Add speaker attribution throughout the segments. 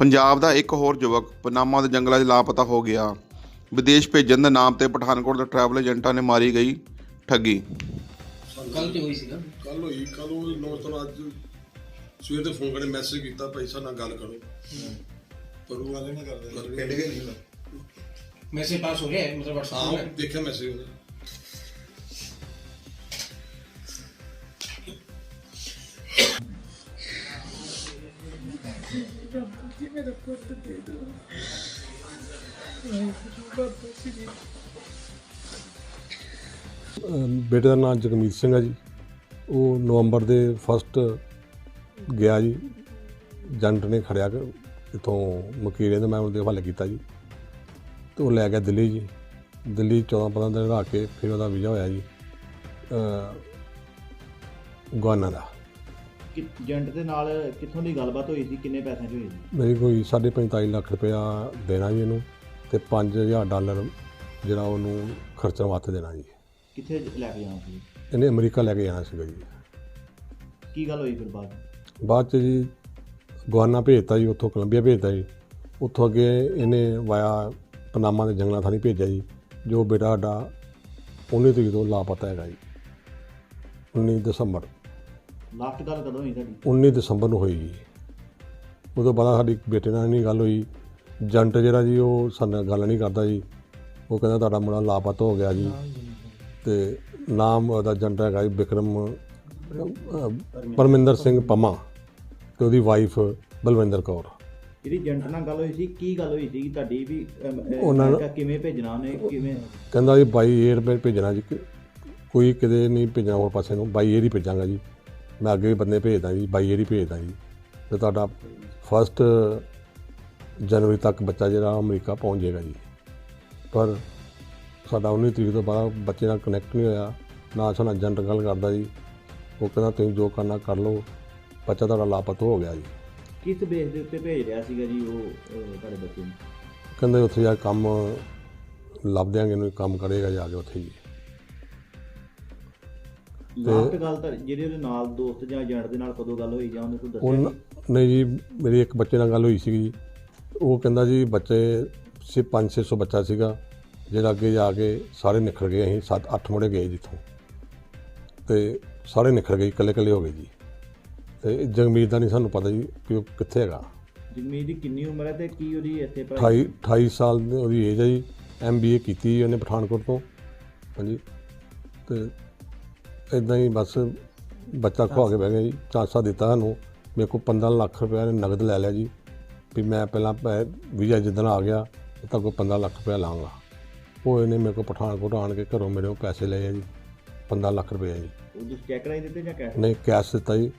Speaker 1: ਪੰਜਾਬ ਦਾ ਇੱਕ ਹੋਰ ਯੁਵਕ ਪਨਾਮਾ ਦੇ ਜੰਗਲਾਂ 'ਚ ਲਾਪਤਾ ਹੋ ਗਿਆ। ਵਿਦੇਸ਼ ਭੇਜਣ ਦੇ ਨਾਮ ਤੇ ਪਠਾਨਕੋਟ ਦੇ ਟਰੈਵਲ ਏਜੰਟਾਂ ਨੇ ਮਾਰੀ ਗਈ ਠੱਗੀ।
Speaker 2: ਕੱਲ ਤੇ ਹੋਈ ਸੀ ਨਾ
Speaker 3: ਕੱਲ ਹੋਈ ਕੱਲ ਉਹ ਨੌ ਤੋਂ ਅੱਜ ਸਵੇਰ ਤੇ ਫੋਨ ਕਰੇ ਮੈਸੇਜ ਕੀਤਾ ਪੈਸਾ ਨਾਲ ਗੱਲ ਕਰੋ। ਪਰ ਉਹ ਗੱਲ ਨਹੀਂ ਕਰਦੇ। ਪਿੰਡ ਗਏ ਨਹੀਂ।
Speaker 2: ਮੈਸੇਜ ਪਾਸ ਹੋ ਗਿਆ ਮਤਲਬ WhatsApp ਤੇ
Speaker 3: ਦੇਖਿਆ ਮੈਸੇਜ ਉਹਦਾ।
Speaker 4: ਅਮ ਬੇਟੇ ਦਾ ਨਾਮ ਜਗਮੀਤ ਸਿੰਘ ਹੈ ਜੀ। ਉਹ ਨਵੰਬਰ ਦੇ ਫਸਟ ਗਿਆ ਜੀ। ਜੰਟ ਨੇ ਖੜਿਆ ਕਿ ਇਥੋਂ ਮਕੀਰੇ ਦੇ, ਮੈਂ ਉਹਦੇ ਹਵਾਲੇ ਕੀਤਾ ਜੀ। ਤੇ ਉਹ ਲੈ ਗਿਆ ਦਿੱਲੀ ਜੀ। ਦਿੱਲੀ 14 15 ਦਿਨ ਰਹਿ ਕੇ ਫਿਰ ਉਹਦਾ ਵੀਜ਼ਾ ਹੋਇਆ ਜੀ। ਅ ਗਵਾਨਾ ਦਾ।
Speaker 5: ਕਿ ਏਜੰਟ ਦੇ ਨਾਲ ਕਿੱਥੋਂ ਦੀ ਗੱਲਬਾਤ ਹੋਈ ਸੀ? ਕਿੰਨੇ ਪੈਸਿਆਂ 'ਚ ਹੋਈ ਸੀ?
Speaker 4: ਮੇਰੀ ਕੋਈ 45 ਲੱਖ ਰੁਪਇਆ ਦੇਣਾ ਜੀ ਇਹਨੂੰ ਤੇ 5000 ਡਾਲਰ ਜਿਹੜਾ ਉਹਨੂੰ ਖਰਚਣ ਵਾਸਤੇ ਦੇਣਾ ਜੀ।
Speaker 5: ਕਿੱਥੇ ਲੈ ਕੇ ਜਾਣਾ ਸੀ?
Speaker 4: ਇਹਨੇ ਅਮਰੀਕਾ ਲੈ ਕੇ ਜਾਣਾ ਸੀਗਾ ਜੀ।
Speaker 5: ਕੀ ਗੱਲ ਹੋਈ ਫਿਰ ਬਾਅਦ?
Speaker 4: ਬਾਅਦ ਚ ਜੀ ਗਵਾਨਾ ਭੇਜਤਾ ਜੀ ਉੱਥੋਂ ਕੋਲੰਬੀਆ ਭੇਜਤਾ ਜੀ। ਉੱਥੋਂ ਅੱਗੇ ਇਹਨੇ ਵਾਇਆ ਪਨਾਮਾ ਦੇ ਜੰਗਲਾਂ ਥਾਣੀ ਭੇਜਿਆ ਜੀ। ਜੋ ਬੇਟਾ ਸਾਡਾ 19 ਤਰੀਕ ਤੋਂ ਲਾਪਤਾ ਹੈਗਾ ਜੀ 19 ਦਸੰਬਰ।
Speaker 5: ਲਾਸਟ ਗੱਲ ਕਦੋਂ ਹੋਈ ਤੁਹਾਡੀ?
Speaker 4: 19 ਦਸੰਬਰ ਨੂੰ ਹੋਈ ਜੀ। ਉਦੋਂ ਬਾਅਦ ਸਾਡੀ ਬੇਟੇ ਨਾਲ ਨਹੀਂ ਗੱਲ ਹੋਈ। ਏਜੰਟ ਜਿਹੜਾ ਜੀ ਉਹ ਸਾਡੇ ਨਾਲ ਗੱਲ ਨਹੀਂ ਕਰਦਾ ਜੀ। ਉਹ ਕਹਿੰਦਾ ਤੁਹਾਡਾ ਮੁੰਡਾ ਲਾਪਤਾ ਹੋ ਗਿਆ ਜੀ। ਤੇ ਨਾਮ ਉਹਦਾ ਏਜੰਟ ਹੈਗਾ ਜੀ ਵਿਕਰਮ ਅਹ, ਪਰਮਿੰਦਰ ਸਿੰਘ ਪੰਮਾ ਤੇ ਉਹਦੀ ਵਾਈਫ ਬਲਵਿੰਦਰ ਕੌਰ।
Speaker 5: ਜਿਹੜੀ ਏਜੰਟ ਨਾਲ ਗੱਲ ਹੋਈ ਸੀ ਕੀ ਗੱਲ ਹੋਈ ਸੀ ਤੁਹਾਡੀ ਵੀ ਅਮ, ਅਹ,
Speaker 4: ਉਹਨਾਂ
Speaker 5: ਅਮਰੀਕਾ ਕਿਵੇਂ ਭੇਜਣਾ ਉਹਨੇ ਕਿਵੇਂ?
Speaker 4: ਕਹਿੰਦਾ ਜੀ ਬਾਈ 에ਅਰ ਭੇਜਣਾ ਜੀ। ਕੋਈ ਕਿਤੇ ਨਹੀਂ ਭੇਜਣਾ ਹੋਰ ਪਾਸੇ ਨੂੰ ਬਾਈ 에ਅਰ ਹੀ ਭੇਜਾਂਗਾ ਜੀ। ਮੈਂ ਅੱਗੇ ਵੀ ਬੰਦੇ ਭੇਜਦਾ ਜੀ ਬਾਈ 에ਅਰ ਹੀ ਭੇਜਦਾ ਜੀ। ਤੇ ਤੁਹਾਡਾ ਫਸਟ ਜਨਵਰੀ ਤੱਕ ਬੱਚਾ ਜਿਹੜਾ ਅਮਰੀਕਾ ਪਹੁੰਚ ਜਾਏਗਾ ਜੀ। ਪਰ ਸਾਡਾ 19 ਤਰੀਕ ਤੋਂ ਬਾਅਦ ਬੱਚੇ ਨਾਲ ਕਨੈਕਟ ਨਹੀਂ ਹੋਇਆ ਨਾ ਸਾਨੂੰ ਏਜੰਟ ਗੱਲ ਕਰਦਾ ਜੀ। ਉਹ ਕਹਿੰਦਾ ਤੁਸੀਂ ਜੋ ਕਰਨਾ ਕਰ ਲਓ ਬੱਚਾ ਤੁਹਾਡਾ ਲਾਪਤਾ ਹੋ ਗਿਆ ਜੀ।
Speaker 5: ਕਿਸ ਬੇਸ ਦੇ ਉੱਤੇ ਭੇਜ ਰਿਹਾ ਸੀਗਾ ਜੀ ਉਹ ਤੁਹਾਡੇ ਬੱਚੇ ਨੂੰ?
Speaker 4: ਕਹਿੰਦੇ ਉੱਥੇ ਜਾ ਕੰਮ ਲੱਭ ਦਿਆਂਗੇ ਇਹਨੂੰ ਕੰਮ ਕਰੇਗਾ ਜਾ ਕੇ ਉੱਥੇ ਜੀ।
Speaker 5: ਲਾਸਟ ਗੱਲ ਤਾਂ ਜਿਹੜੇ ਉਹਦੇ ਨਾਲ ਦੋਸਤ ਜਾਂ ਏਜੰਟ ਦੇ ਨਾਲ ਕਦੋਂ ਗੱਲ ਹੋਈ ਜਾਂ ਉਹਨੇ ਕੋਈ ਦੱਸਿਆ
Speaker 4: ਉਹ
Speaker 5: ਨਹੀਂ?
Speaker 4: ਜੀ ਮੇਰੀ ਇੱਕ ਬੱਚੇ ਨਾਲ ਗੱਲ ਹੋਈ ਸੀਗੀ ਜੀ। ਉਹ ਕਹਿੰਦਾ ਜੀ ਬੱਚੇ ਸੀ 5-600 ਬੱਚਾ ਸੀਗਾ ਜਿਹੜਾ ਅੱਗੇ ਜਾ ਕੇ ਸਾਰੇ ਨਿਖਰ ਗਏ ਅਸੀਂ 7-8 ਮੁੰਡੇ ਗਏ ਜਿੱਥੋਂ। ਤੇ ਸਾਰੇ ਨਿਖਰ ਗਏ ਇਕੱਲੇ ਇਕੱਲੇ ਹੋ ਗਏ ਜੀ। ਤੇ ਜਗਮੀਤ ਦਾ ਨਹੀਂ ਸਾਨੂੰ ਪਤਾ ਜੀ ਕਿ ਉਹ ਕਿੱਥੇ ਹੈਗਾ।
Speaker 5: ਜਗਮੀਤ ਦੀ ਕਿੰਨੀ ਉਮਰ ਹੈ ਤੇ ਕੀ ਉਹਦੀ ਇੱਥੇ ਪੜ੍ਹਾਈ
Speaker 4: 28 28 ਸਾਲ ਦੀ ਉਹਦੀ ਏਜ ਹੈ ਜੀ। ਐਮਬੀਏ ਕੀਤੀ ਜੀ ਉਹਨੇ ਪਠਾਨਕੋਟ ਤੋਂ। ਹਾਂਜੀ। ਤੇ ਇਦਾਂ ਹੀ ਬਸ ਬੱਚਾ ਖਵਾ ਕੇ ਬਹਿ ਗਿਆ ਜੀ ਚਾਂਸਾ ਦਿੱਤਾ ਸਾਨੂੰ ਮੇਰੇ ਕੋਲ 15 ਲੱਖ ਰੁਪਏ ਨੇ ਨਗਦ ਲੈ ਲਿਆ ਜੀ ਵੀ ਮੈਂ ਪਹਿਲਾਂ ਪੈ- ਵੀਜ਼ਾ ਜਿੱਦਣ ਆ ਗਿਆ ਤਾਂ ਕੋਈ 15 ਲੱਖ ਰੁਪਏ ਲਾਂਗਾ। ਉਹ ਇਹਨੇ ਮੇਰੇ ਕੋਲ ਪਠਾਨਕੋਟ ਆਣ ਕੇ ਘਰੋਂ ਮੇਰੇ ਕੋਲ ਪੈਸੇ ਲਏ ਆ ਜੀ 15 ਲੱਖ ਰੁਪਏ ਜੀ।
Speaker 5: ਉਹ ਤੁਸੀਂ ਚੈੱਕ ਕਰਾਈ ਦਿੱਤੇ ਜਾਂ ਕੈਸ਼
Speaker 4: ਨਹੀਂ ਕੈਸ਼ ਦਿੱਤਾ ਜੀ।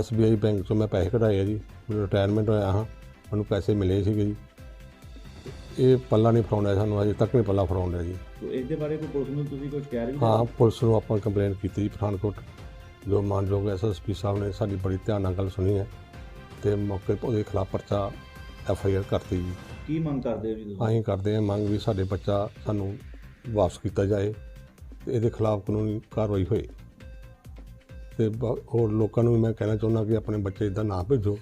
Speaker 4: SBI ਬੈਂਕ ਤੋਂ ਮੈਂ ਪੈਸੇ ਕਢਾਏ ਆ ਜੀ ਮੈਨੂੰ ਰਿਟਾਇਰਮੈਂਟ ਹੋਇਆ ਹਾਂ ਮੈਨੂੰ ਪੈਸੇ ਮਿਲੇ ਸੀਗੇ ਜੀ। ਇਹ ਪੱਲਾ ਨਹੀਂ ਫੜਾਉਂਦਾ ਸਾਨੂੰ ਅਜੇ ਤੱਕ ਨਹੀਂ ਪੱਲਾ ਫੜਾਉਂਦਾ ਜੀ।
Speaker 5: ਤੋ ਇਸ ਦੇ ਬਾਰੇ ਕੋਈ ਪੁਲਿਸ ਨੂੰ ਤੁਸੀਂ ਕੋਈ ਸ਼ਿਕਾਇਤ ਵੀ
Speaker 4: ਹਾਂ? ਪੁਲਿਸ ਨੂੰ ਆਪਾਂ ਕੰਪਲੇਂਟ ਕੀਤੀ ਜੀ ਪਠਾਨਕੋਟ। ਜੋ ਮਾਨਯੋਗ ਐਸਐਸਪੀ ਸਾਹਿਬ ਨੇ ਸਾਡੀ ਬੜੀ ਧਿਆਨ ਨਾਲ ਗੱਲ ਸੁਣੀ ਹੈ ਤੇ ਮੌਕੇ 'ਤੇ ਉਹਦੇ ਖਿਲਾਫ ਪਰਚਾ ਐਫ ਆਈ ਆਰ ਕਰਤੀ ਜੀ।
Speaker 5: ਕੀ ਮੰਗ ਕਰਦੇ ਹੋ ਜੀ ਤੁਸੀਂ?
Speaker 4: ਅਸੀਂ ਕਰਦੇ ਹਾਂ ਮੰਗ ਵੀ ਸਾਡੇ ਬੱਚਾ ਸਾਨੂੰ ਵਾਪਸ ਕੀਤਾ ਜਾਏ ਤੇ ਇਹਦੇ ਖਿਲਾਫ ਕਾਨੂੰਨੀ ਕਾਰਵਾਈ ਹੋਏ। ਤੇ ਬ- ਹੋਰ ਲੋਕਾਂ ਨੂੰ ਵੀ ਮੈਂ ਕਹਿਣਾ ਚਾਹੁੰਦਾ ਕਿ ਆਪਣੇ ਬੱਚੇ ਇਦਾਂ ਨਾ ਭੇਜੋ।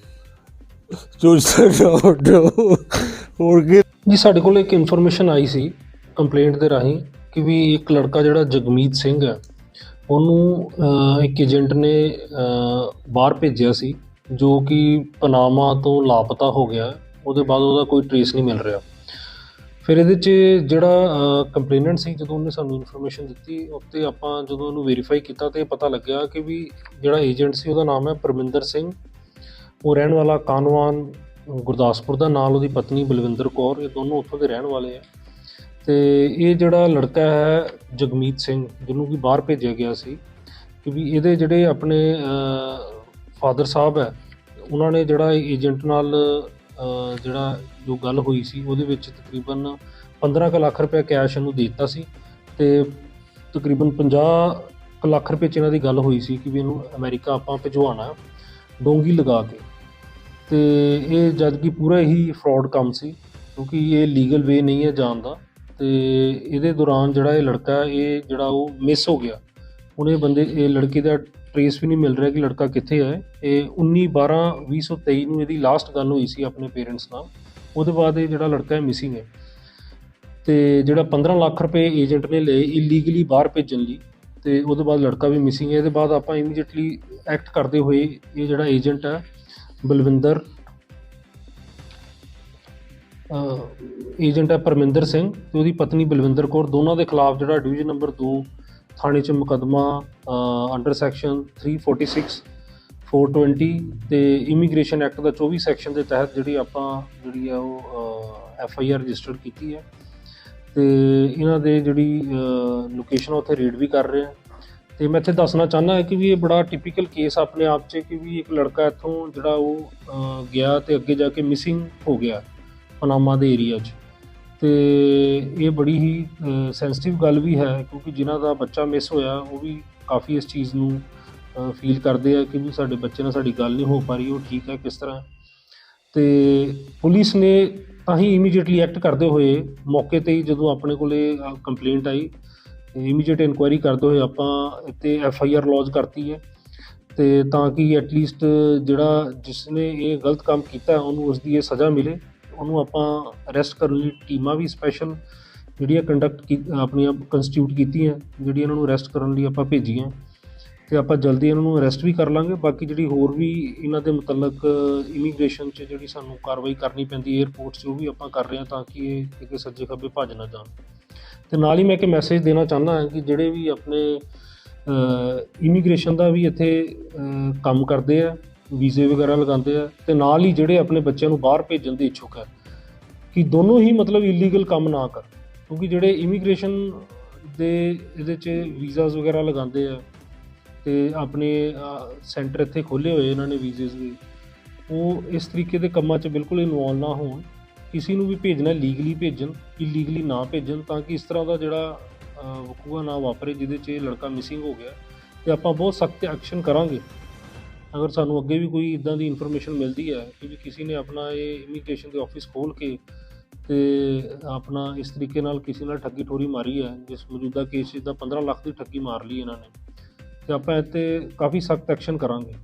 Speaker 4: ਹੋਰ ਕੀ?
Speaker 6: ਜੀ, ਸਾਡੇ ਕੋਲ ਇੱਕ ਇਨਫੋਰਮੇਸ਼ਨ ਆਈ ਸੀ ਕੰਪਲੇਂਟ ਦੇ ਰਾਹੀਂ ਕਿ ਵੀ ਇੱਕ ਲੜਕਾ ਜਿਹੜਾ ਜਗਮੀਤ ਸਿੰਘ ਹੈ, ਉਹਨੂੰ ਇੱਕ ਏਜੰਟ ਨੇ ਬਾਹਰ ਭੇਜਿਆ ਸੀ, ਜੋ ਕਿ ਪਨਾਮਾ ਤੋਂ ਲਾਪਤਾ ਹੋ ਗਿਆ, ਉਹਦੇ ਬਾਅਦ ਉਹਦਾ ਕੋਈ ਟ੍ਰੇਸ ਨਹੀਂ ਮਿਲ ਰਿਹਾ। ਫਿਰ ਇਹਦੇ 'ਚ ਜਿਹੜਾ ਕੰਪਲੇਨੈਂਟ ਸੀ, ਜਦੋਂ ਉਹਨੇ ਸਾਨੂੰ ਇਨਫੋਰਮੇਸ਼ਨ ਦਿੱਤੀ ਉੱਤੇ ਆਪਾਂ ਜਦੋਂ ਉਹਨੂੰ ਵੈਰੀਫਾਈ ਕੀਤਾ ਤੇ ਪਤਾ ਲੱਗਿਆ ਕਿ ਵੀ ਜਿਹੜਾ ਏਜੰਟ ਸੀ, ਉਹਦਾ ਨਾਮ ਹੈ ਪਰਮਿੰਦਰ ਸਿੰਘ। ਉਹ ਰਹਿਣ ਵਾਲਾ ਕਾਨਵਾਨ ਗੁਰਦਾਸਪੁਰ ਦਾ, ਨਾਲ ਉਹਦੀ ਪਤਨੀ ਬਲਵਿੰਦਰ ਕੌਰ, ਇਹ ਦੋਨੋਂ ਉੱਥੋਂ ਦੇ ਰਹਿਣ ਵਾਲੇ ਆ। ਤੇ ਇਹ ਜਿਹੜਾ ਲੜਕਾ ਹੈ, ਜਗਮੀਤ ਸਿੰਘ, ਜਿਹਨੂੰ ਕਿ ਬਾਹਰ ਭੇਜਿਆ ਗਿਆ ਸੀ ਕਿ ਵੀ ਇਹਦੇ ਜਿਹੜੇ ਆਪਣੇ ਫਾਦਰ ਸਾਹਿਬ ਹੈ, ਉਹਨਾਂ ਨੇ ਜਿਹੜਾ ਏਜੰਟ ਨਾਲ ਜਿਹੜਾ ਜੋ ਗੱਲ ਹੋਈ ਸੀ, ਉਹਦੇ ਵਿੱਚ ਤਕਰੀਬਨ 15 ਕੁ ਲੱਖ ਰੁਪਏ ਕੈਸ਼ ਇਹਨੂੰ ਦੇ ਦਿੱਤਾ ਸੀ ਤੇ ਤਕਰੀਬਨ 50 ਕੁ ਲੱਖ ਰੁਪਏ ਚ ਇਹਨਾਂ ਦੀ ਗੱਲ ਹੋਈ ਸੀ ਕਿ ਵੀ ਇਹਨੂੰ ਅਮਰੀਕਾ ਆਪਾਂ ਭਿਜਵਾਉਣਾ ਡੋਂਗੀ ਲਗਾ ਕੇ। ਤੇ ਇਹ ਜਦ ਕਿ ਪੂਰਾ ਹੀ ਫਰਾਡ ਕੰਮ ਸੀ, ਕਿਉਂਕਿ ਇਹ ਲੀਗਲ ਵੇ ਨਹੀਂ ਹੈ ਜਾਣ ਦਾ। ਤੇ ਇਹਦੇ ਦੌਰਾਨ ਜਿਹੜਾ ਇਹ ਲੜਕਾ, ਇਹ ਜਿਹੜਾ ਉਹ ਮਿਸ ਹੋ ਗਿਆ। ਹੁਣ ਇਹ ਬੰਦੇ, ਇਹ ਲੜਕੇ ਦਾ ਟ੍ਰੇਸ ਵੀ ਨਹੀਂ ਮਿਲ ਰਿਹਾ ਕਿ ਲੜਕਾ ਕਿੱਥੇ ਹੈ ਇਹ 19 12 2023 ਨੂੰ ਇਹਦੀ ਲਾਸਟ ਗੱਲ ਹੋਈ ਸੀ ਆਪਣੇ ਪੇਰੈਂਟਸ ਨਾਲ। ਉਹਦੇ ਬਾਅਦ ਇਹ ਜਿਹੜਾ ਲੜਕਾ ਹੈ ਮਿਸਿੰਗ ਹੈ। ਤੇ ਜਿਹੜਾ 15 ਲੱਖ ਰੁਪਏ ਏਜੰਟ ਨੇ ਲਏ ਇਲੀਗਲੀ ਬਾਹਰ ਭੇਜਣ ਲਈ, ਤੇ ਉਹਦੇ ਬਾਅਦ ਲੜਕਾ ਵੀ ਮਿਸਿੰਗ ਹੈ। ਇਹਦੇ ਬਾਅਦ ਆਪਾਂ ਇਮੀਡੀਏਟਲੀ ਐਕਟ ਕਰਦੇ ਹੋਏ ਇਹ ਜਿਹੜਾ ਏਜੰਟ ਹੈ ਬਲਵਿੰਦਰ ਏਜੰਟ ਹੈ ਪਰਮਿੰਦਰ ਸਿੰਘ ਤੇ ਉਹਦੀ ਪਤਨੀ ਬਲਵਿੰਦਰ ਕੌਰ। ਦੋਨਾਂ ਦੇ ਖਿਲਾਫ ਜਿਹੜਾ ਡਿਵੀਜ਼ਨ ਨੰਬਰ 2 ਥਾਣੇ 'ਚ ਮੁਕੱਦਮਾ ਅੰਡਰ ਸੈਕਸ਼ਨ 346 420 ਤੇ ਇਮੀਗ੍ਰੇਸ਼ਨ ਐਕਟ ਦਾ 24 ਸੈਕਸ਼ਨ ਦੇ ਤਹਿਤ ਜਿਹੜੀ ਆਪਾਂ ਜਿਹੜੀ ਆ ਉਹ ਐਫ ਆਈ ਆਰ ਰਜਿਸਟਰ ਕੀਤੀ ਹੈ। ਤੇ ਇਹਨਾਂ ਦੇ ਜਿਹੜੀ ਲੋਕੇਸ਼ਨ ਉੱਥੇ ਰੇਡ ਵੀ ਕਰ ਰਹੇ ਆ। ਤੇ ਮੈਂ ਇੱਥੇ ਦੱਸਣਾ ਚਾਹੁੰਦਾ ਹਾਂ ਕਿ ਵੀ ਇਹ ਬੜਾ ਟਿਪੀਕਲ ਕੇਸ ਆਪਣੇ ਆਪ 'ਚ ਕਿ ਵੀ ਇੱਕ ਲੜਕਾ ਇੱਥੋਂ ਜਿਹੜਾ ਉਹ ਗਿਆ ਤੇ ਅੱਗੇ ਜਾ ਕੇ ਮਿਸਿੰਗ ਹੋ ਗਿਆ ਪਨਾਮਾ ਦੇ ਏਰੀਆ 'ਚ। ਤੇ ਇਹ ਬੜੀ ਹੀ ਸੈਂਸਿਟਿਵ ਗੱਲ ਵੀ ਹੈ ਕਿਉਂਕਿ ਜਿਨ੍ਹਾਂ ਦਾ ਬੱਚਾ ਮਿਸ ਹੋਇਆ ਉਹ ਵੀ ਕਾਫੀ ਇਸ ਚੀਜ਼ ਨੂੰ ਫੀਲ ਕਰਦੇ ਆ ਕਿ ਵੀ ਸਾਡੇ ਬੱਚੇ ਨਾਲ ਸਾਡੀ ਗੱਲ ਨਹੀਂ ਹੋ ਪਾ ਰਹੀ, ਉਹ ਠੀਕ ਹੈ ਕਿਸ ਤਰ੍ਹਾਂ। ਤੇ ਪੁਲਿਸ ਨੇ ਤਾਂ ਹੀ ਇਮੀਡੀਏਟਲੀ ਐਕਟ ਕਰਦੇ ਹੋਏ ਮੌਕੇ ਤੇ ਹੀ ਜਦੋਂ ਆਪਣੇ ਕੋਲੇ ਕੰਪਲੇਂਟ ਆਈ ਇਮੀਡੀਏਟ ਇਨਕੁਆਇਰੀ ਕਰਦੇ ਹੋਏ ਆਪਾਂ ਇੱਥੇ ਐਫ ਆਈ ਆਰ ਲੌਜ ਕਰਤੀ ਹੈ। ਤੇ ਤਾਂ ਕਿ ਐਟਲੀਸਟ ਜਿਹੜਾ ਜਿਸ ਨੇ ਇਹ ਗਲਤ ਕੰਮ ਕੀਤਾ ਉਹਨੂੰ ਉਸ ਦੀ ਇਹ ਸਜ਼ਾ ਮਿਲੇ। ਉਹਨੂੰ ਆਪਾਂ ਅਰੈਸਟ ਕਰਨ ਲਈ ਟੀਮਾਂ ਵੀ ਸਪੈਸ਼ਲ ਜਿਹੜੀਆਂ ਕੰਡਕਟ ਆਪਣੀਆਂ ਕੰਸਟੀਟਿਊਟ ਕੀਤੀਆਂ, ਜਿਹੜੀਆਂ ਇਹਨਾਂ ਨੂੰ ਅਰੈਸਟ ਕਰਨ ਲਈ ਆਪਾਂ ਭੇਜੀਆਂ। ਤੇ ਆਪਾਂ ਜਲਦੀ ਇਹਨਾਂ ਨੂੰ ਅਰੈਸਟ ਵੀ ਕਰ ਲਾਂਗੇ। ਬਾਕੀ ਜਿਹੜੀ ਹੋਰ ਵੀ ਇਹਨਾਂ ਦੇ ਮੁਤਲਕ ਇਮੀਗ੍ਰੇਸ਼ਨ 'ਚ ਜਿਹੜੀ ਸਾਨੂੰ ਕਾਰਵਾਈ ਕਰਨੀ ਪੈਂਦੀ 에ਅਰਪੋਰਟ 'ਚ, ਉਹ ਵੀ ਆਪਾਂ ਕਰ ਰਹੇ ਹਾਂ ਤਾਂ ਕਿ ਇਹ ਕਿਤੇ ਸੱਜੇ ਖੱਬੇ ਭੱਜ ਨਾ ਜਾਣ। ਤੇ ਨਾਲ ਹੀ ਮੈਂ ਇੱਕ ਮੈਸੇਜ ਦੇਣਾ ਚਾਹੁੰਦਾ ਹਾਂ ਕਿ ਜਿਹੜੇ ਵੀ ਆਪਣੇ ਇਮੀਗ੍ਰੇਸ਼ਨ ਦਾ ਵੀ ਇੱਥੇ ਕੰਮ ਕਰਦੇ ਆ, ਵੀਜ਼ੇ ਵਗੈਰਾ ਲਗਾਉਂਦੇ ਆ, ਤੇ ਨਾਲ ਹੀ ਜਿਹੜੇ ਆਪਣੇ ਬੱਚਿਆਂ ਨੂੰ ਬਾਹਰ ਭੇਜਣ ਦੇ ਇੱਛੁਕ ਹੈ ਕਿ ਦੋਨੋਂ ਹੀ ਮਤਲਬ ਇਲੀਗਲ ਕੰਮ ਨਾ ਕਰ ਕਿਉਂਕਿ ਜਿਹੜੇ ਇਮੀਗ੍ਰੇਸ਼ਨ ਦੇ ਇਹਦੇ 'ਚ ਵੀਜ਼ਾਸ ਵਗੈਰਾ ਲਗਾਉਂਦੇ ਆ, ਤੇ ਆਪਣੇ ਸੈਂਟਰ ਇੱਥੇ ਖੋਲੇ ਹੋਏ ਇਹਨਾਂ ਨੇ ਵੀਜ਼ੇਸ ਦੇ ਉਹ ਇਸ ਤਰੀਕੇ ਦੇ ਕੰਮਾਂ 'ਚ ਬਿਲਕੁਲ ਇਨਵੋਲ ਨਾ ਹੋਣ। ਕਿਸੇ ਨੂੰ ਵੀ ਭੇਜਣਾ ਲੀਗਲੀ ਭੇਜਣ ਇਲੀਗਲੀ ਨਾ ਭੇਜਣ ਤਾਂ ਕਿ ਇਸ ਤਰ੍ਹਾਂ ਦਾ ਜਿਹੜਾ ਅਹ, ਵਕੂਆ ਨਾ ਵਾਪਰੇ ਜਿਹਦੇ 'ਚ ਇਹ ਲੜਕਾ ਮਿਸਿੰਗ ਹੋ ਗਿਆ ਤੇ ਆਪਾਂ ਬਹੁਤ ਸਖਤ ਐਕਸ਼ਨ ਕਰਾਂਗੇ। ਅਗਰ ਸਾਨੂੰ ਅੱਗੇ ਵੀ ਕੋਈ ਇਦਾਂ ਦੀ ਇਨਫੋਰਮੇਸ਼ਨ ਮਿਲਦੀ ਹੈ ਕਿ ਵੀ ਕਿਸੇ ਨੇ ਆਪਣਾ ਇਹ ਇਮੀਗ੍ਰੇਸ਼ਨ ਦੇ ਆਫਿਸ ਖੋਲ ਕੇ ਤੇ ਆਪਣਾ ਇਸ ਤਰੀਕੇ ਨਾਲ ਕਿਸੇ ਨਾਲ ਠੱਗੀ ਠੋਰੀ ਮਾਰੀ ਹੈ ਜਿਸ ਮੌਜੂਦਾ ਕੇਸ 'ਚ ਦਾ 15 ਲੱਖ ਦੀ ਠੱਗੀ ਮਾਰ ਲਈ ਇਹਨਾਂ ਨੇ ਤੇ ਆਪਾਂ ਇੱਥੇ ਕਾਫੀ ਸਖਤ ਐਕਸ਼ਨ ਕਰਾਂਗੇ।